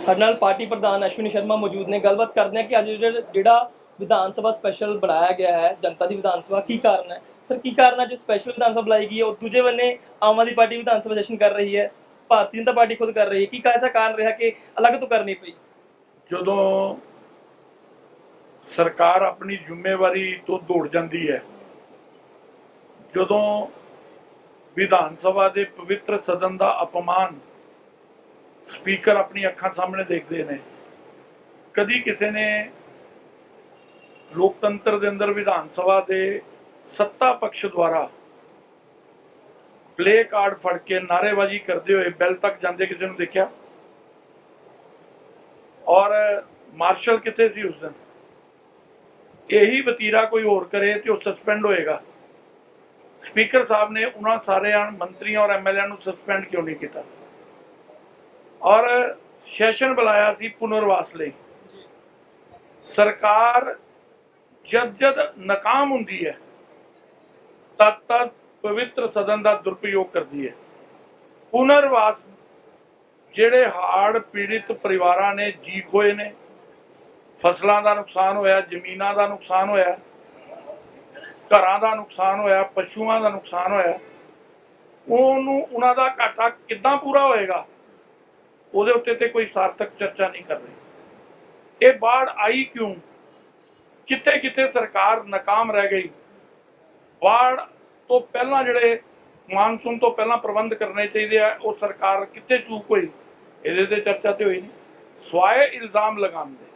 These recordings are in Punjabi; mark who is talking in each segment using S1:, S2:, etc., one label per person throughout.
S1: ਸਾਡੇ ਨਾਲ ਪਾਰਟੀ ਪ੍ਰਧਾਨ ਅਸ਼ਵਨੀ ਸ਼ਰਮਾ ਮੌਜੂਦ ਨੇ। ਗੱਲਬਾਤ ਕਰਦੇ ਹਾਂ ਕਿ ਅੱਜ ਜਿਹੜਾ- ਵਿਧਾਨ ਸਭਾ ਸਪੈਸ਼ਲ ਬਣਾਇਆ ਗਿਆ ਹੈ, ਜਨਤਾ ਦੀ ਵਿਧਾਨ ਸਭਾ, ਕੀ ਕਾਰਨ ਹੈ? ਸਰ, ਕੀ ਕਾਰਨ ਹੈ? ਜੋ ਸਪੈਸ਼ਲ ਵਿਧਾਨ ਸਭਾ ਬੁਲਾਈ ਗਈ ਹੈ ਔਰ ਦੂਜੇ ਬੰਨੇ ਆਮ ਆਦਮੀ ਪਾਰਟੀ ਵਿਧਾਨ ਸਭਾ ਜਸ਼ਨ ਕਰ ਰਹੀ ਹੈ। ਭਾਰਤੀ ਜਨਤਾ ਪਾਰਟੀ ਖੁਦ ਕਰ ਰਹੀ ਹੈ। ਕੀ ਐਸਾ ਕਾਰਨ ਰਿਹਾ ਕਿ ਅਲੱਗ ਤੋਂ ਕਰਨੀ ਪਈ?
S2: ਜਦੋਂ ਸਰਕਾਰ ਆਪਣੀ ਜ਼ਿੰਮੇਵਾਰੀ ਤੋਂ ਦੌੜ ਜਾਂਦੀ ਹੈ, ਜਦੋਂ ਵਿਧਾਨ ਸਭਾ ਦੇ ਪਵਿੱਤਰ ਸਦਨ ਦਾ ਅਪਮਾਨ ਸਪੀਕਰ ਆਪਣੀ ਅੱਖਾਂ ਸਾਹਮਣੇ ਦੇਖਦੇ ਨੇ। ਕਦੀ ਕਿਸੇ ਨੇ ਲੋਕਤੰਤਰ ਦੇ ਅੰਦਰ ਵਿਧਾਨ ਸਭਾ ਦੇ ਸੱਤਾ ਪਕਸ਼ ਦੁਆਰਾ ਪਲੇ ਕਾਰਡ ਫੜ ਕੇ ਨਾਰੇਬਾਜ਼ੀ ਕਰਦੇ ਹੋਏ ਬੈਲ ਤੱਕ ਜਾਂਦੇ ਕਿਸੇ ਨੂੰ ਦੇਖਿਆ? ਔਰ ਮਾਰਸ਼ਲ ਕਿੱਥੇ ਸੀ ਉਸ ਦਿਨ? ਇਹੀ ਵਤੀਰਾ ਕੋਈ ਹੋਰ ਕਰੇ ਤੇ ਉਹ ਸਸਪੈਂਡ ਹੋਏਗਾ। ਸਪੀਕਰ ਸਾਹਿਬ ਨੇ ਉਹਨਾਂ ਸਾਰਿਆਂ ਮੰਤਰੀਆਂ ਔਰ ਐਮਐਲਏ ਨੂੰ ਸਸਪੈਂਡ ਕਿਉਂ ਨਹੀਂ ਕੀਤਾ? ਔਰ ਸੈਸ਼ਨ ਬੁਲਾਇਆ ਸੀ ਪੁਨਰਵਾਸ ਲਈ। ਸਰਕਾਰ ਜਦ ਜਦ ਨਾਕਾਮ ਹੁੰਦੀ ਹੈ ਤਦ ਤਦ ਪਵਿੱਤਰ ਸਦਨ ਦਾ ਦੁਰਪਯੋਗ ਕਰਦੀ ਹੈ। ਪੁਨਰਵਾਸ ਜਿਹੜੇ ਹਾੜ ਪੀੜਿਤ ਪਰਿਵਾਰਾਂ ਨੇ ਜੀ ਖੋਏ ਨੇ ਫਸਲਾਂ ਦਾ ਨੁਕਸਾਨ ਹੋਇਆ ਜ਼ਮੀਨਾਂ ਦਾ ਨੁਕਸਾਨ ਹੋਇਆ ਘਰਾਂ ਦਾ ਨੁਕਸਾਨ ਹੋਇਆ ਪਸ਼ੂਆਂ ਦਾ ਨੁਕਸਾਨ ਹੋਇਆ ਉਹਨੂੰ ਉਹਨਾਂ ਦਾ ਘਾਟਾ ਕਿੱਦਾਂ ਪੂਰਾ ਹੋਏਗਾ? ਉਹਦੇ ਉੱਤੇ ਤੇ ਕੋਈ ਸਾਰਥਕ ਚਰਚਾ ਨਹੀਂ ਕਰ ਰਹੀ। ਇਹ ਬਾੜ ਆਈ ਕਿਉਂ? ਕਿੱਥੇ ਕਿੱਥੇ ਸਰਕਾਰ ਨਾਕਾਮ ਰਹਿ ਗਈ? ਬਾੜ ਤੋਂ ਪਹਿਲਾਂ ਜਿਹੜੇ ਮਾਨਸੂਨ ਤੋਂ ਪਹਿਲਾਂ ਪ੍ਰਬੰਧ ਕਰਨੇ ਚਾਹੀਦੇ ਆ, ਉਹ ਸਰਕਾਰ ਕਿੱਥੇ ਚੂਕ ਹੋਈ? ਇਹਦੇ ਤੇ ਚਰਚਾ ਤੇ ਹੋਈ ਨਹੀਂ। ਸਵਾਏ ਇਲਜ਼ਾਮ ਲਗਾਉਣ ਦੇ।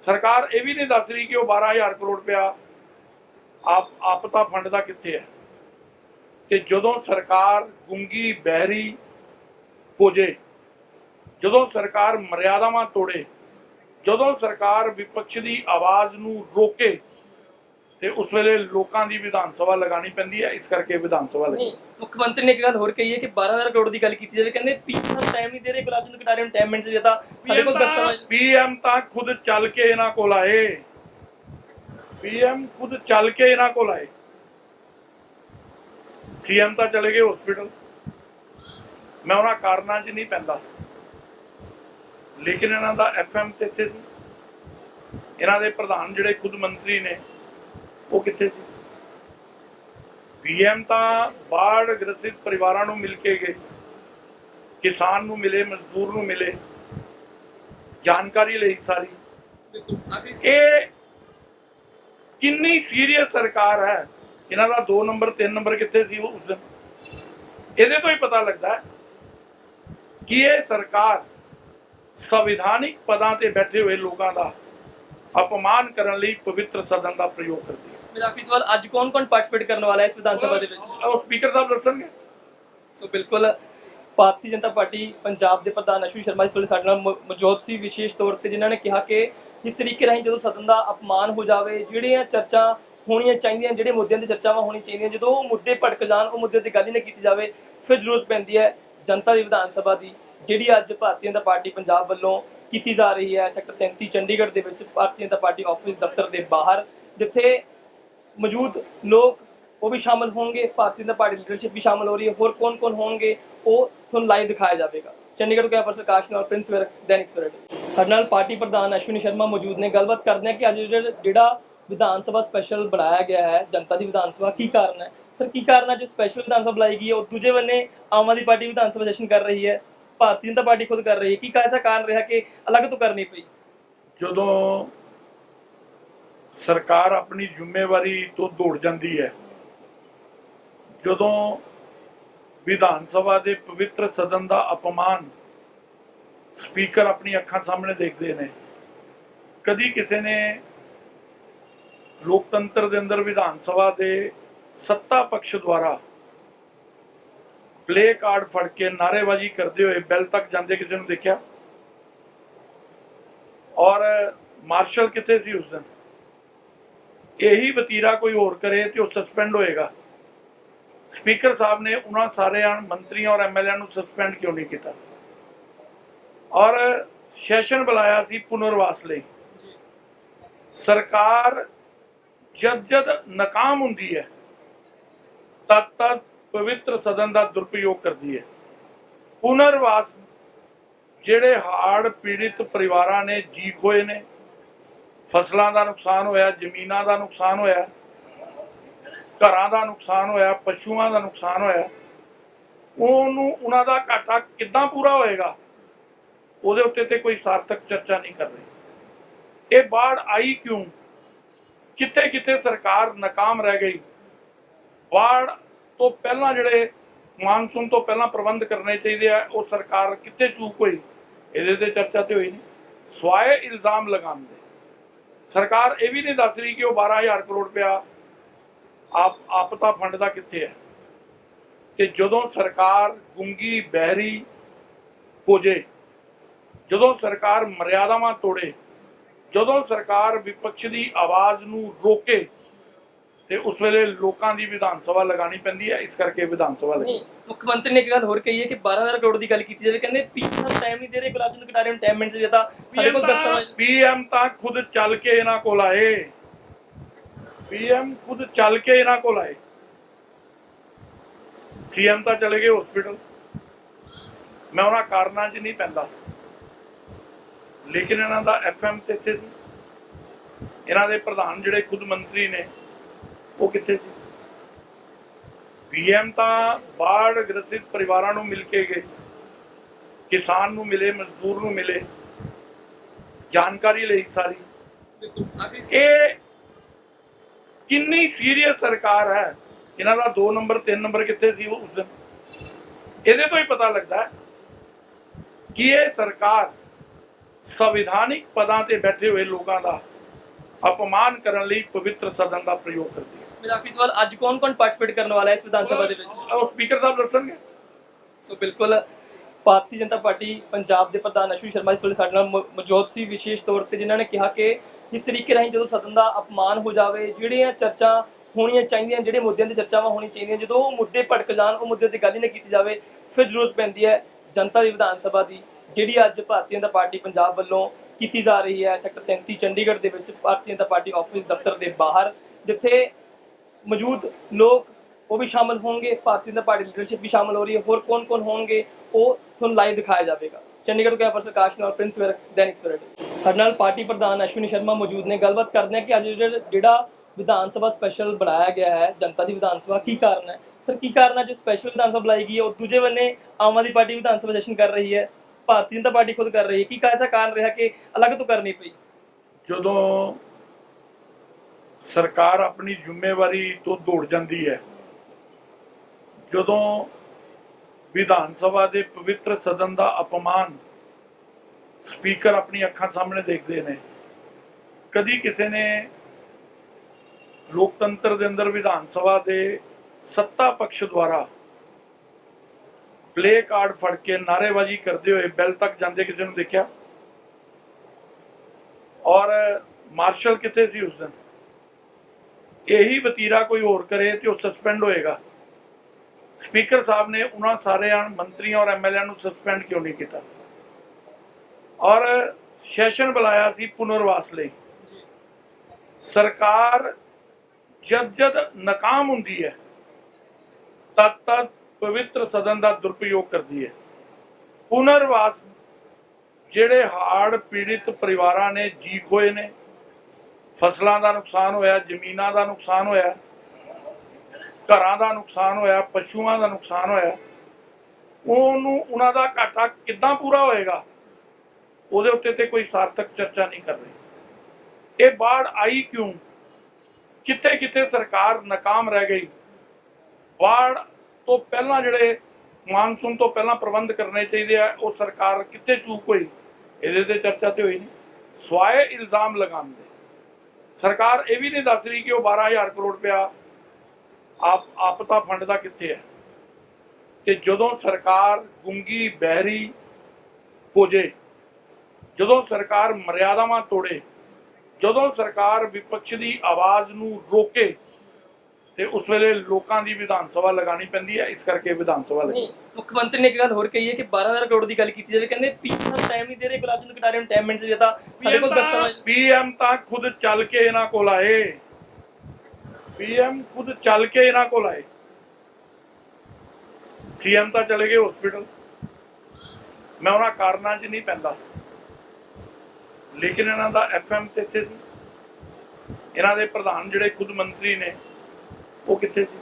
S2: ਸਰਕਾਰ ਇਹ ਵੀ ਨਹੀਂ ਦੱਸ ਰਹੀ ਕਿ ਉਹ 12000 ਕਰੋੜ ਰੁਪਇਆ ਆਪ ਆਪਤਾ ਫੰਡ ਦਾ ਕਿੱਥੇ ਹੈ। ਤੇ ਜਦੋਂ ਸਰਕਾਰ ਗੁੰਗੀ ਬਹਿਰੀ ਹੋ ਜੇ ਜਦੋਂ ਸਰਕਾਰ ਮਰਿਆਦਾਵਾਂ ਤੋੜੇ ਜਦੋਂ ਸਰਕਾਰ ਵਿਪਕਸ਼ ਦੀ ਆਵਾਜ਼ ਨੂੰ ਰੋਕੇ ਤੇ ਉਸ ਵੇਲੇ ਲੋਕਾਂ ਦੀ ਵਿਧਾਨ ਸਭਾ ਲਗਾਣੀ ਪੈਂਦੀ ਹੈ ਇਸ ਕਰਕੇ ਵਿਧਾਨ ਸਭਾ ਲੱਗੀ।
S1: ਮੁੱਖ ਮੰਤਰੀ ਨੇ ਇੱਕ ਗੱਲ ਹੋਰ ਕਹੀ ਹੈ ਕਿ 12000 ਕਰੋੜ ਦੀ ਗੱਲ ਕੀਤੀ ਜਾਵੇ ਕਹਿੰਦੇ ਪੀਐਮ ਟਾਈਮ ਨਹੀਂ ਦੇ ਰਹੇ ਗੁਲਾਬ ਚੰਦ ਕਟਾਰੇ ਨੂੰ ਟਾਈਮ ਮਿੰਟ ਦਿੱਤਾ ਸਾਡੇ ਕੋਲ ਦਸਤਾਵੇਜ਼
S2: ਪੀਐਮ ਤਾਂ ਖੁਦ ਚੱਲ ਕੇ ਇਹਨਾਂ ਕੋਲ ਆਏ। ਪੀਐਮ ਖੁਦ ਚੱਲ ਕੇ ਇਹਨਾਂ ਕੋਲ ਆਏ। ਸੀਐਮ ਤਾਂ ਚਲੇ ਗਏ ਹਸਪੀਟਲ ਮੈਂ ਉਹਨਾਂ ਕਾਰਨਾਂ 'ਚ ਨਹੀਂ ਪੈਂਦਾ। ਲੇਕਿਨ ਇਹਨਾਂ ਦਾ ਐਫਐਮ ਤੇ ਇੱਥੇ ਸੀ। ਇਹਨਾਂ ਦੇ ਪ੍ਰਧਾਨ ਜਿਹੜੇ ਖੁਦ ਮੰਤਰੀ ਨੇ, ਉਹ ਕਿੱਥੇ ਸੀ? ਪੀਐਮ ਤਾਂ ਬਾੜ ਗ੍ਰਸਿਤ ਪਰਿਵਾਰਾਂ ਨੂੰ ਮਿਲ ਕੇ ਗਏ, ਕਿਸਾਨ ਨੂੰ ਮਿਲੇ, ਮਜ਼ਦੂਰ ਨੂੰ ਮਿਲੇ, ਜਾਣਕਾਰੀ ਲਈ ਸਾਰੀ। ਇਹ ਕਿੰਨੀ ਸੀਰੀਅਸ ਸਰਕਾਰ ਹੈ। ਇਹਨਾਂ ਦਾ 2 ਨੰਬਰ 3 ਨੰਬਰ ਕਿੱਥੇ ਸੀ ਉਸ ਦਿਨ? ਇਹਦੇ ਤੋਂ ਹੀ ਪਤਾ ਲੱਗਦਾ ਹੈ ਕਿ ਇਹ ਸਰਕਾਰ ਸੰਵਿਧਾਨਿਕ ਪਦਾਂ ਤੇ ਬੈਠੇ ਹੋਏ ਲੋਕਾਂ ਦਾ ਅਪਮਾਨ ਕਰਨ ਲਈ ਪਵਿੱਤਰ ਸਦਨ ਦਾ ਪ੍ਰਯੋਗ ਕਰਦੀ ਹੈ।
S1: ਮੇਰਾ ਆਖਰੀ ਸਵਾਲ ਅੱਜ ਕੌਣ ਕੌਣ ਪਾਰਟਿਸਿਪੇਟ ਕਰਨ ਵਾਲਾ ਹੈ ਇਸ ਵਿਧਾਨ ਸਭਾ ਦੇ ਵਿੱਚ?
S2: ਉਹ ਸਪੀਕਰ ਸਾਹਿਬ ਦੱਸਣਗੇ।
S1: ਸੋ ਬਿਲਕੁਲ ਭਾਰਤੀ ਜਨਤਾ ਪਾਰਟੀ ਪੰਜਾਬ ਦੇ ਪ੍ਰਧਾਨ ਅਸ਼ਵਨੀ ਸ਼ਰਮਾ ਵੇਲੇ ਸਾਡੇ ਨਾਲ ਮੌਜੂਦ ਸੀ ਵਿਸ਼ੇਸ਼ ਤੌਰ ਤੇ ਜਿਨ੍ਹਾਂ ਨੇ ਕਿਹਾ ਕਿ ਜਿਸ ਤਰੀਕੇ ਰਾਹੀਂ ਜਦੋਂ ਸਦਨ ਦਾ ਅਪਮਾਨ ਹੋ ਜਾਵੇ ਜਿਹੜੀਆਂ ਚਰਚਾ ਹੋਣੀਆਂ ਚਾਹੀਦੀਆਂ ਜਿਹੜੇ ਮੁੱਦਿਆਂ ਦੀ ਚਰਚਾਵਾਂ ਹੋਣੀ ਚਾਹੀਦੀਆਂ ਜਦੋਂ ਉਹ ਮੁੱਦੇ ਭਟਕ ਜਾਣ ਉਹ ਮੁੱਦੇ ਤੇ ਗੱਲ ਹੀ ਨਾ ਕੀਤੀ ਜਾਵੇ ਫਿਰ ਜ਼ਰੂਰਤ ਪੈਂਦੀ ਹੈ ਜਨਤਾ ਦੀ ਵਿਧਾਨ ਸਭਾ ਦੀ। ਜਿਹੜੀ ਅੱਜ ਭਾਰਤੀ ਜਨਤਾ ਪਾਰਟੀ ਪੰਜਾਬ ਵੱਲੋਂ ਕੀਤੀ ਜਾ ਰਹੀ ਹੈ, ਸੈਕਟਰ 37 ਚੰਡੀਗੜ੍ਹ ਦੇ ਵਿੱਚ ਭਾਰਤੀ ਜਨਤਾ ਪਾਰਟੀ ਆਫਿਸ ਦਫ਼ਤਰ ਦੇ ਬਾਹਰ, ਜਿੱਥੇ ਮੌਜੂਦ ਲੋਕ ਉਹ ਵੀ ਸ਼ਾਮਲ ਹੋਣਗੇ, ਭਾਰਤੀ ਜਨਤਾ ਪਾਰਟੀ ਲੀਡਰਸ਼ਿਪ ਵੀ ਸ਼ਾਮਲ ਹੋ ਰਹੀ ਹੈ। ਹੋਰ ਕੌਣ-ਕੌਣ ਹੋਣਗੇ, ਉਹ ਤੁਹਾਨੂੰ ਲਾਈਵ ਦਿਖਾਇਆ ਜਾਵੇਗਾ। ਚੰਡੀਗੜ੍ਹ ਤੋਂ ਕੈਂਪਸ ਪ੍ਰਕਾਸ਼ ਨਾਲ ਪ੍ਰਿੰਸ ਵਿਰਕ ਦੈਨਿਕ ਸਵੇਰਾ ਸਾਡੇ ਨਾਲ ਪਾਰਟੀ ਪ੍ਰਧਾਨ ਅਸ਼ਵਨੀ ਸ਼ਰਮਾ ਮੌਜੂਦ ਨੇ। ਗੱਲਬਾਤ ਕਰਦੇ ਹਾਂ ਕਿ ਅੱਜ ਜਿਹੜਾ- ਵਿਧਾਨ ਸਭਾ ਸਪੈਸ਼ਲ ਬਣਾਇਆ ਗਿਆ ਹੈ, ਜਨਤਾ ਦੀ ਵਿਧਾਨ ਸਭਾ ਕੀ ਕਾਰਨ ਹੈ? ਸਰ, ਕੀ ਕਾਰਨ ਹੈ ਜੋ ਸਪੈਸ਼ਲ ਵਿਧਾਨ ਸਭਾ ਬੁਲਾਈ ਗਈ ਹੈ ਉਹ ਦੂਜੇ ਬੰਨੇ ਆਮ ਆਦਮੀ ਪਾਰਟੀ ਵਿਧਾਨ ਸਭਾ ਸੈਸ਼ਨ ਕਰ ਰਹੀ ਹੈ? ਭਾਰਤੀ ਜਨਤਾ ਪਾਰਟੀ ਖੁਦ ਕਰ ਰਹੀ ਹੈ। ਕੀ ਐਸਾ ਕਾਰਨ ਰਿਹਾ ਕਿ ਅਲੱਗ ਤੋਂ ਕਰਨੀ ਪਈ?
S2: ਜਦੋਂ ਸਰਕਾਰ ਆਪਣੀ ਜ਼ਿੰਮੇਵਾਰੀ ਤੋਂ ਦੌੜ ਜਾਂਦੀ ਹੈ, ਜਦੋਂ ਵਿਧਾਨ ਸਭਾ ਦੇ ਪਵਿੱਤਰ ਸਦਨ ਦਾ ਅਪਮਾਨ ਸਪੀਕਰ ਆਪਣੀ ਅੱਖਾਂ ਸਾਹਮਣੇ ਦੇਖਦੇ ਨੇ, ਕਦੀ ਕਿਸੇ ਨੇ ਲੋਕਤੰਤਰ ਦੇ ਅੰਦਰ ਵਿਧਾਨ ਸਭਾ ਦੇ ਸੱਤਾ ਪਕਸ਼ ਦੁਆਰਾ ਪਲੇ ਕਾਰਡ ਫੜ ਕੇ ਨਾਰੇਬਾਜ਼ੀ ਕਰਦੇ ਹੋਏ ਬੈਲ ਤੱਕ ਜਾਂਦੇ ਕਿਸੇ ਨੂੰ ਦੇਖਿਆ? ਔਰ ਮਾਰਸ਼ਲ ਕਿੱਥੇ ਸੀ ਉਸ ਦਿਨ? ਇਹੀ ਵਤੀਰਾ ਕੋਈ ਹੋਰ ਕਰੇ ਤੇ ਉਹ ਸਸਪੈਂਡ ਹੋਏਗਾ। ਸਪੀਕਰ ਸਾਹਿਬ ਨੇ ਉਹਨਾਂ ਸਾਰਿਆਂ ਮੰਤਰੀਆਂ ਔਰ ਐਮਐਲਏ ਨੂੰ ਸਸਪੈਂਡ ਕਿਉਂ ਨਹੀਂ ਕੀਤਾ? ਔਰ ਸੈਸ਼ਨ ਬੁਲਾਇਆ ਸੀ ਪੁਨਰਵਾਸ ਲਈ। ਸਰਕਾਰ ਜਦ ਜਦ ਨਾਕਾਮ ਹੁੰਦੀ ਹੈ, ਤਦ ਤਦ ਪਵਿੱਤਰ ਸਦਨ ਦਾ ਦੁਰਪਯੋਗ ਕਰਦੀ ਹੈ। ਪੁਨਰਵਾਸ ਜਿਹੜੇ ਹਾੜ ਪੀੜਿਤ ਪਰਿਵਾਰਾਂ ਨੇ ਜੀ ਖੋਏ ਨੇ, ਫਸਲਾਂ ਦਾ ਨੁਕਸਾਨ ਹੋਇਆ, ਜ਼ਮੀਨਾਂ ਦਾ ਨੁਕਸਾਨ ਹੋਇਆ, ਘਰਾਂ ਦਾ ਨੁਕਸਾਨ ਹੋਇਆ, ਪਸ਼ੂਆਂ ਦਾ ਨੁਕਸਾਨ ਹੋਇਆ, ਉਹਨੂੰ, ਉਹਨਾਂ ਦਾ ਘਾਟਾ ਕਿੱਦਾਂ ਪੂਰਾ ਹੋਏਗਾ, ਉਹਦੇ ਉੱਤੇ ਤੇ ਕੋਈ ਸਾਰਥਕ ਚਰਚਾ ਨਹੀਂ ਕਰ ਰਹੀ। ਇਹ ਬਾੜ ਆਈ ਕਿਉਂ? ਕਿੱਥੇ ਕਿੱਥੇ ਸਰਕਾਰ ਨਾਕਾਮ ਰਹਿ ਗਈ? ਬਾੜ ਤੋਂ ਪਹਿਲਾਂ ਜਿਹੜੇ ਮਾਨਸੂਨ ਤੋਂ ਪਹਿਲਾਂ ਪ੍ਰਬੰਧ ਕਰਨੇ ਚਾਹੀਦੇ ਆ, ਉਹ ਸਰਕਾਰ ਕਿੱਥੇ ਚੂਕ ਹੋਈ? ਇਹਦੇ ਤੇ ਚਰਚਾ ਤੇ ਹੋਈ ਨਹੀਂ। ਸਵਾਏ ਇਲਜ਼ਾਮ ਲਗਾਉਣ ਦੇ। ਸਰਕਾਰ ਇਹ ਵੀ ਨਹੀਂ ਦੱਸ ਰਹੀ ਕਿ ਉਹ 12000 ਕਰੋੜ ਰੁਪਇਆ ਆਪ, ਆਪਤਾ ਫੰਡ ਦਾ ਕਿੱਥੇ ਹੈ। ਤੇ ਜਦੋਂ ਸਰਕਾਰ ਗੁੰਗੀ ਬਹਿਰੀ ਹੋ ਜੇ, ਜਦੋਂ ਸਰਕਾਰ ਮਰਿਆਦਾਵਾਂ ਤੋੜੇ, ਜਦੋਂ ਸਰਕਾਰ ਵਿਪਕਸ਼ ਦੀ ਆਵਾਜ਼ ਨੂੰ ਰੋਕੇ ਤੇ ਉਸ ਵੇਲੇ ਲੋਕਾਂ ਦੀ ਵਿਧਾਨ ਸਭਾ ਲਗਾਣੀ ਪੈਂਦੀ ਹੈ ਇਸ ਕਰਕੇ ਵਿਧਾਨ ਸਭਾ ਲੱਗੀ।
S1: ਨਹੀਂ ਮੁੱਖ ਮੰਤਰੀ ਨੇ ਇੱਕ ਗੱਲ ਹੋਰ ਕਹੀ ਹੈ ਕਿ 12000 ਕਰੋੜ ਦੀ ਗੱਲ ਕੀਤੀ ਜਾਵੇ ਕਹਿੰਦੇ ਪੀਐਮ ਨੂੰ ਟਾਈਮ ਨਹੀਂ ਦੇ ਰਹੇ ਗੁਲਾਬ ਚੰਦ ਕਟਾਰੇ ਨੂੰ ਟਾਈਮ ਮਿੰਟ ਦਿੱਤਾ ਸਾਡੇ ਕੋਲ ਦਸਤਾਵੇਜ਼
S2: ਪੀਐਮ ਤਾਂ ਖੁਦ ਚੱਲ ਕੇ ਇਹਨਾਂ ਕੋਲ ਆਏ। ਪੀਐਮ ਖੁਦ ਚੱਲ ਕੇ ਇਹਨਾਂ ਕੋਲ ਆਏ। ਸੀਐਮ ਤਾਂ ਚਲੇ ਗਏ ਹਸਪੀਟਲ ਮੈਂ ਉਹਨਾਂ ਕਾਰਨਾਂ 'ਚ ਨਹੀਂ ਪੈਂਦਾ। ਲੇਕਿਨ ਇਹਨਾਂ ਦਾ ਐਫਐਮ ਤੇ ਇੱਥੇ ਸੀ। ਇਹਨਾਂ ਦੇ ਪ੍ਰਧਾਨ ਜਿਹੜੇ ਖੁਦ ਮੰਤਰੀ ਨੇ ਉਹ ਕਿੱਥੇ ਸੀ? ਪੀਐਮ ਤਾਂ ਬਾੜ ਗ੍ਰਸਿਤ ਪਰਿਵਾਰਾਂ ਨੂੰ ਮਿਲ ਕੇ ਗਏ, ਕਿਸਾਨ ਨੂੰ ਮਿਲੇ, ਮਜ਼ਦੂਰ ਨੂੰ ਮਿਲੇ, ਜਾਣਕਾਰੀ ਲਈ ਸਾਰੀ। ਇਹ ਕਿੰਨੀ ਸੀਰੀਅਸ ਸਰਕਾਰ ਹੈ? ਇਹਨਾਂ ਦਾ 2 ਨੰਬਰ 3 ਨੰਬਰ ਕਿੱਥੇ ਸੀ ਉਸ ਦਿਨ? ਇਹਦੇ ਤੋਂ ਹੀ ਪਤਾ ਲੱਗਦਾ ਕਿ ਇਹ ਸਰਕਾਰ ਸੰਵਿਧਾਨਿਕ ਪਦਾਂ ਤੇ ਬੈਠੇ ਹੋਏ ਲੋਕਾਂ ਦਾ ਅਪਮਾਨ ਕਰਨ ਲਈ ਪਵਿੱਤਰ ਸਦਨ ਦਾ ਪ੍ਰਯੋਗ ਕਰਦੀ ਹੈ।
S1: ਮੇਰਾ ਆਖਰੀ ਸਵਾਲ ਅੱਜ ਕੌਣ ਕੌਣ ਪਾਰਟਿਸਿਪੇਟ ਕਰਨ ਵਾਲਾ ਹੈ ਇਸ ਵਿਧਾਨ ਸਭਾ ਦੇ ਵਿੱਚ?
S2: ਉਹ ਸਪੀਕਰ ਸਾਹਿਬ ਦੱਸਣਗੇ।
S1: ਸੋ ਬਿਲਕੁਲ ਭਾਰਤੀ ਜਨਤਾ ਪਾਰਟੀ ਪੰਜਾਬ ਦੇ ਪ੍ਰਧਾਨ ਅਸ਼ੂ ਸ਼ਰਮਾ ਵੇਲੇ ਸਾਡੇ ਨਾਲ ਮ- ਮੌਜੂਦ ਸੀ ਵਿਸ਼ੇਸ਼ ਤੌਰ ਤੇ ਜਿਨ੍ਹਾਂ ਨੇ ਕਿਹਾ ਕਿ ਜਿਸ ਤਰੀਕੇ ਰਾਹੀਂ ਜਦੋਂ ਸਦਨ ਦਾ ਅਪਮਾਨ ਹੋ ਜਾਵੇ ਜਿਹੜੀਆਂ ਚਰਚਾ ਹੋਣੀਆਂ ਚਾਹੀਦੀਆਂ ਜਿਹੜੇ ਮੁੱਦਿਆਂ ਦੀ ਚਰਚਾਵਾਂ ਹੋਣੀਆਂ ਚਾਹੀਦੀਆਂ ਜਦੋਂ ਉਹ ਮੁੱਦੇ ਭਟਕ ਜਾਣ ਉਹ ਮੁੱਦੇ ਤੇ ਗੱਲ ਹੀ ਨਾ ਕੀਤੀ ਜਾਵੇ ਫਿਰ ਜ਼ਰੂਰਤ ਪੈਂਦੀ ਹੈ ਜਨਤਾ ਦੀ ਵਿਧਾਨ ਸਭਾ ਦੀ ਜਿਹੜੀ ਅੱਜ ਭਾਰਤੀ ਜਨਤਾ ਪਾਰਟੀ ਪੰਜਾਬ ਵੱਲੋਂ ਕੀਤੀ ਜਾ ਰਹੀ ਹੈ ਸੈਕਟਰ 37 ਚੰਡੀਗੜ੍ਹ ਦੇ ਵਿੱਚ ਭਾਰਤੀ ਜਨਤਾ ਪਾਰਟੀ ਆਫਿਸ ਦਫ਼ਤਰ ਦੇ ਬਾਹਰ ਜਿੱਥੇ ਮੌਜੂਦ ਲੋਕ ਉਹ ਵੀ ਸ਼ਾਮਲ ਹੋਣਗੇ, ਭਾਰਤੀ ਜਨਤਾ ਪਾਰਟੀ ਲੀਡਰਸ਼ਿਪ ਵੀ ਸ਼ਾਮਲ ਹੋ ਰਹੀ ਹੈ। ਹੋਰ ਕੌਣ-ਕੌਣ ਹੋਣਗੇ, ਉਹ ਤੁਹਾਨੂੰ ਲਾਈਵ ਦਿਖਾਇਆ ਜਾਵੇਗਾ। ਚੰਡੀਗੜ੍ਹ ਤੋਂ ਕੈਂਪਸ ਪ੍ਰਕਾਸ਼ ਨਾਲ ਪ੍ਰਿੰਸ ਵਿਰਕ ਦੈਨਿਕ ਸਵੇਰਾ। ਸਾਡੇ ਨਾਲ ਪਾਰਟੀ ਪ੍ਰਧਾਨ ਅਸ਼ਵਨੀ ਸ਼ਰਮਾ ਮੌਜੂਦ ਨੇ। ਗੱਲਬਾਤ ਕਰਦੇ ਹਾਂ ਕਿ ਅੱਜ ਜਿਹੜਾ ਵਿਧਾਨ ਸਭਾ ਸਪੈਸ਼ਲ ਬਣਾਇਆ ਗਿਆ ਹੈ, ਜਨਤਾ ਦੀ ਵਿਧਾਨ ਸਭਾ, ਕੀ ਕਾਰਨ ਹੈ? ਸਰ, ਕੀ ਕਾਰਨ ਹੈ? ਜੋ ਸਪੈਸ਼ਲ ਵਿਧਾਨ ਸਭਾ ਬੁਲਾਈ ਗਈ ਹੈ ਉਹ ਦੂਜੇ ਬੰਨੇ ਆਮ ਆਦਮੀ ਪਾਰਟੀ ਵਿਧਾਨ ਸਭਾ ਸੈਸ਼ਨ ਕਰ ਰਹੀ ਹੈ। ਭਾਰਤੀ ਜਨਤਾ ਪਾਰਟੀ ਖੁਦ ਕਰ ਰਹੀ ਹੈ। ਕੀ ਐਸਾ ਕਾਰਨ ਰਿਹਾ ਕਿ ਅਲੱਗ ਤੋਂ ਕਰਨੀ ਪਈ?
S2: ਜਦੋਂ ਸਰਕਾਰ ਆਪਣੀ ਜ਼ਿੰਮੇਵਾਰੀ ਤੋਂ ਦੌੜ ਜਾਂਦੀ ਹੈ। ਜਦੋਂ ਵਿਧਾਨ ਸਭਾ ਦੇ ਪਵਿੱਤਰ ਸਦਨ ਦਾ ਅਪਮਾਨ ਸਪੀਕਰ ਆਪਣੀ ਅੱਖਾਂ ਸਾਹਮਣੇ ਦੇਖਦੇ ਨੇ, ਕਦੀ ਕਿਸੇ ਨੇ ਲੋਕਤੰਤਰ ਦੇ ਅੰਦਰ ਵਿਧਾਨ ਸਭਾ ਦੇ ਸੱਤਾ ਪਕਸ਼ ਦੁਆਰਾ ਪਲੇ ਕਾਰਡ ਫੜ ਕੇ ਨਾਅਰੇਬਾਜ਼ੀ ਕਰਦੇ ਹੋਏ ਬੈਲ ਤੱਕ ਜਾਂਦੇ ਕਿਸੇ ਨੂੰ ਦੇਖਿਆ? ਔਰ ਮਾਰਸ਼ਲ ਕਿੱਥੇ ਸੀ ਉਸ ਦਿਨ? ਇਹੀ ਵਤੀਰਾ ਕੋਈ ਹੋਰ ਕਰੇ ਤੇ ਉਹ ਸਸਪੈਂਡ ਹੋਏਗਾ। ਸਪੀਕਰ ਸਾਹਿਬ ਨੇ ਉਹਨਾਂ ਸਾਰਿਆਂ ਮੰਤਰੀਆਂ ਔਰ ਐਮਐਲਏ ਨੂੰ ਸਸਪੈਂਡ ਕਿਉਂ ਨਹੀਂ ਕੀਤਾ? ਔਰ ਸੈਸ਼ਨ ਬੁਲਾਇਆ ਸੀ ਪੁਨਰਵਾਸ ਲਈ। ਸਰਕਾਰ ਜਦ ਜਦ ਨਾਕਾਮ ਹੁੰਦੀ ਹੈ, ਤਦ ਤਦ ਪਵਿੱਤਰ ਸਦਨ ਦਾ ਦੁਰਪਯੋਗ ਕਰਦੀ ਹੈ। ਪੁਨਰਵਾਸ ਜਿਹੜੇ ਹਾੜ ਪੀੜਿਤ ਪਰਿਵਾਰਾਂ ਨੇ ਜੀ ਖੋਏ ਨੇ ਫਸਲਾਂ ਦਾ ਨੁਕਸਾਨ ਹੋਇਆ, ਜ਼ਮੀਨਾਂ ਦਾ ਨੁਕਸਾਨ ਹੋਇਆ, ਘਰਾਂ ਦਾ ਨੁਕਸਾਨ ਹੋਇਆ, ਪਸ਼ੂਆਂ ਦਾ ਨੁਕਸਾਨ ਹੋਇਆ, ਉਹਨੂੰ, ਉਹਨਾਂ ਦਾ ਘਾਟਾ ਕਿੱਦਾਂ ਪੂਰਾ ਹੋਏਗਾ? ਉਹਦੇ ਉੱਤੇ ਤੇ ਕੋਈ ਸਾਰਥਕ ਚਰਚਾ ਨਹੀਂ ਕਰ ਰਹੀ। ਇਹ ਬਾੜ ਆਈ ਕਿਉਂ? ਕਿੱਥੇ ਕਿੱਥੇ ਸਰਕਾਰ ਨਾਕਾਮ ਰਹਿ ਗਈ? ਬਾੜ ਤੋਂ ਪਹਿਲਾਂ ਜਿਹੜੇ ਮਾਨਸੂਨ ਤੋਂ ਪਹਿਲਾਂ ਪ੍ਰਬੰਧ ਕਰਨੇ ਚਾਹੀਦੇ ਆ, ਉਹ ਸਰਕਾਰ ਕਿੱਥੇ ਚੂਕ ਹੋਈ? ਇਹਦੇ ਤੇ ਚਰਚਾ ਤੇ ਹੋਈ ਨਹੀਂ। ਸਵਾਏ ਇਲਜ਼ਾਮ ਲਗਾਉਂਦੇ। ਸਰਕਾਰ ਇਹ ਵੀ ਨਹੀਂ ਦੱਸ ਰਹੀ ਕਿ ਉਹ 12000 ਕਰੋੜ ਰੁਪਇਆ ਆਪ ਆਪਤਾ ਫੰਡ ਦਾ ਕਿੱਥੇ ਹੈ। ਤੇ ਜਦੋਂ ਸਰਕਾਰ ਗੁੰਗੀ, ਬਹਿਰੀ ਹੋ ਜੇ, ਜਦੋਂ ਸਰਕਾਰ ਮਰਿਆਦਾਵਾਂ ਤੋੜੇ, ਜਦੋਂ ਸਰਕਾਰ ਵਿਪਕਸ਼ ਦੀ ਆਵਾਜ਼ ਨੂੰ ਰੋਕੇ ਤੇ ਉਸ ਵੇਲੇ ਲੋਕਾਂ ਦੀ ਵਿਧਾਨ ਸਭਾ ਲਗਾਣੀ ਪੈਂਦੀ ਹੈ ਇਸ ਕਰਕੇ ਵਿਧਾਨ ਸਭਾ ਲੱਗੀ
S1: ਨਹੀਂ ਮੁੱਖ ਮੰਤਰੀ ਨੇ ਇੱਕ ਗੱਲ ਹੋਰ ਕਹੀ ਹੈ ਕਿ 12000 ਕਰੋੜ ਦੀ ਗੱਲ ਕੀਤੀ ਜਾਵੇ ਕਹਿੰਦੇ ਪੀਐਮ ਨੂੰ ਟਾਈਮ ਨਹੀਂ ਦੇ ਰਹੇ ਗੁਲਾਬ ਚੰਦ ਕਟਾਰੇ ਨੂੰ ਟਾਈਮ ਮਿੰਟ ਦਿੱਤਾ ਸਾਡੇ ਕੋਲ ਦਸਤਾਵੇਜ਼
S2: ਪੀਐਮ ਤਾਂ ਖੁਦ ਚੱਲ ਕੇ ਇਹਨਾਂ ਕੋਲ ਆਏ। ਪੀਐਮ ਖੁਦ ਚੱਲ ਕੇ ਇਹਨਾਂ ਕੋਲ ਆਏ। ਸੀਐਮ ਤਾਂ ਚਲੇ ਗਏ ਹਸਪੀਟਲ ਮੈਂ ਉਹਨਾਂ ਕਾਰਨਾਂ 'ਚ ਨਹੀਂ ਪੈਂਦਾ। ਲੇਕਿਨ ਇਹਨਾਂ ਦਾ ਐਫਐਮ ਤੇ ਇੱਥੇ ਸੀ। ਇਹਨਾਂ ਦੇ ਪ੍ਰਧਾਨ ਜਿਹੜੇ ਖੁਦ ਮੰਤਰੀ ਨੇ ਉਹ ਕਿੱਥੇ ਸੀ?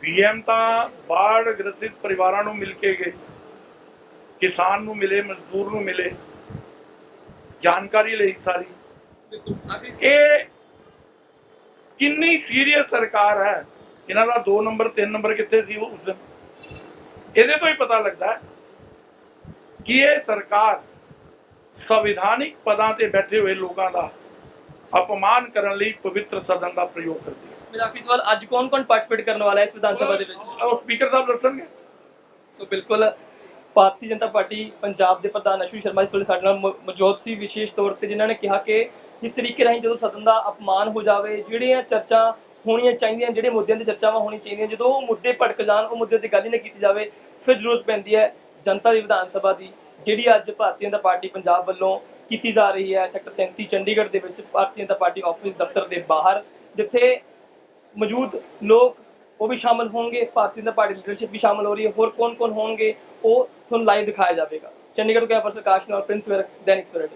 S2: ਪੀਐਮ ਤਾਂ ਬਾੜ ਗ੍ਰਸਿਤ ਪਰਿਵਾਰਾਂ ਨੂੰ ਮਿਲ ਕੇ ਗਏ, ਕਿਸਾਨ ਨੂੰ ਮਿਲੇ, ਮਜ਼ਦੂਰ ਨੂੰ ਮਿਲੇ, ਜਾਣਕਾਰੀ ਲਈ ਸਾਰੀ। ਇਹ ਕਿੰਨੀ ਸੀਰੀਅਸ ਸਰਕਾਰ ਹੈ? ਇਹਨਾਂ ਦਾ 2 ਨੰਬਰ 3 ਨੰਬਰ ਕਿੱਥੇ ਸੀ ਉਸ ਦਿਨ? ਇਹਦੇ ਤੋਂ ਹੀ ਪਤਾ ਲੱਗਦਾ ਕਿ ਇਹ ਸਰਕਾਰ ਸੰਵਿਧਾਨਿਕ ਪਦਾਂ ਤੇ ਬੈਠੇ ਹੋਏ ਲੋਕਾਂ ਦਾ ਅਪਮਾਨ ਕਰਨ ਲਈ ਪਵਿੱਤਰ ਸਦਨ ਦਾ ਪ੍ਰਯੋਗ ਕਰਦੀ
S1: ਮੇਰਾ ਆਖਰੀ ਸਵਾਲ ਅੱਜ ਕੌਣ ਕੌਣ ਪਾਰਟਿਸਿਪੇਟ ਕਰਨ ਵਾਲਾ ਹੈ ਇਸ ਵਿਧਾਨ ਸਭਾ ਦੇ ਵਿੱਚ?
S2: ਉਹ ਸਪੀਕਰ ਸਾਹਿਬ ਦੱਸਣਗੇ।
S1: ਸੋ ਬਿਲਕੁਲ ਭਾਰਤੀ ਜਨਤਾ ਪਾਰਟੀ ਪੰਜਾਬ ਦੇ ਪ੍ਰਧਾਨ ਅਸ਼ੂ ਸ਼ਰਮਾ ਵੇਲੇ ਸਾਡੇ ਨਾਲ ਮੌਜੂਦ ਸੀ ਵਿਸ਼ੇਸ਼ ਤੌਰ ਤੇ ਜਿਨ੍ਹਾਂ ਨੇ ਕਿਹਾ ਕਿ ਜਿਸ ਤਰੀਕੇ ਰਾਹੀਂ ਜਦੋਂ ਸਦਨ ਦਾ ਅਪਮਾਨ ਹੋ ਜਾਵੇ ਜਿਹੜੀਆਂ ਚਰਚਾ ਹੋਣੀਆਂ ਚਾਹੀਦੀਆਂ ਜਿਹੜੇ ਮੁੱਦਿਆਂ ਦੀ ਚਰਚਾਵਾਂ ਹੋਣੀਆਂ ਚਾਹੀਦੀਆਂ ਜਦੋਂ ਉਹ ਮੁੱਦੇ ਭਟਕ ਜਾਣ ਉਹ ਮੁੱਦੇ ਤੇ ਗੱਲ ਹੀ ਨਾ ਕੀਤੀ ਜਾਵੇ ਫਿਰ ਜ਼ਰੂਰਤ ਪੈਂਦੀ ਹੈ ਜਨਤਾ ਦੀ ਵਿਧਾਨ ਸਭਾ ਦੀ ਜਿਹੜੀ ਅੱਜ ਭਾਰਤੀ ਜਨਤਾ ਪਾਰਟੀ ਪੰਜਾਬ ਵੱਲੋਂ ਕੀਤੀ ਜਾ ਰਹੀ ਹੈ ਸੈਕਟਰ 37 ਚੰਡੀਗੜ੍ਹ ਦੇ ਵਿੱਚ ਭਾਰਤੀ ਜਨਤਾ ਪਾਰਟੀ ਆਫਿਸ ਦਫ਼ਤਰ ਦੇ ਬਾਹਰ ਜਿੱਥੇ ਮੌਜੂਦ ਲੋਕ ਉਹ ਵੀ ਸ਼ਾਮਲ ਹੋਣਗੇ, ਭਾਰਤੀ ਜਨਤਾ ਪਾਰਟੀ ਲੀਡਰਸ਼ਿਪ ਵੀ ਸ਼ਾਮਲ ਹੋ ਰਹੀ ਹੈ। ਹੋਰ ਕੌਣ-ਕੌਣ ਹੋਣਗੇ, ਉਹ ਤੁਹਾਨੂੰ ਲਾਈਵ ਦਿਖਾਇਆ ਜਾਵੇਗਾ। ਚੰਡੀਗੜ੍ਹ ਤੋਂ ਕੈਂਪਸ ਪ੍ਰਕਾਸ਼ ਨਾਲ ਪ੍ਰਿੰਸ ਵਿਰਕ, ਦੈਨਿਕ ਸਵੇਰਾ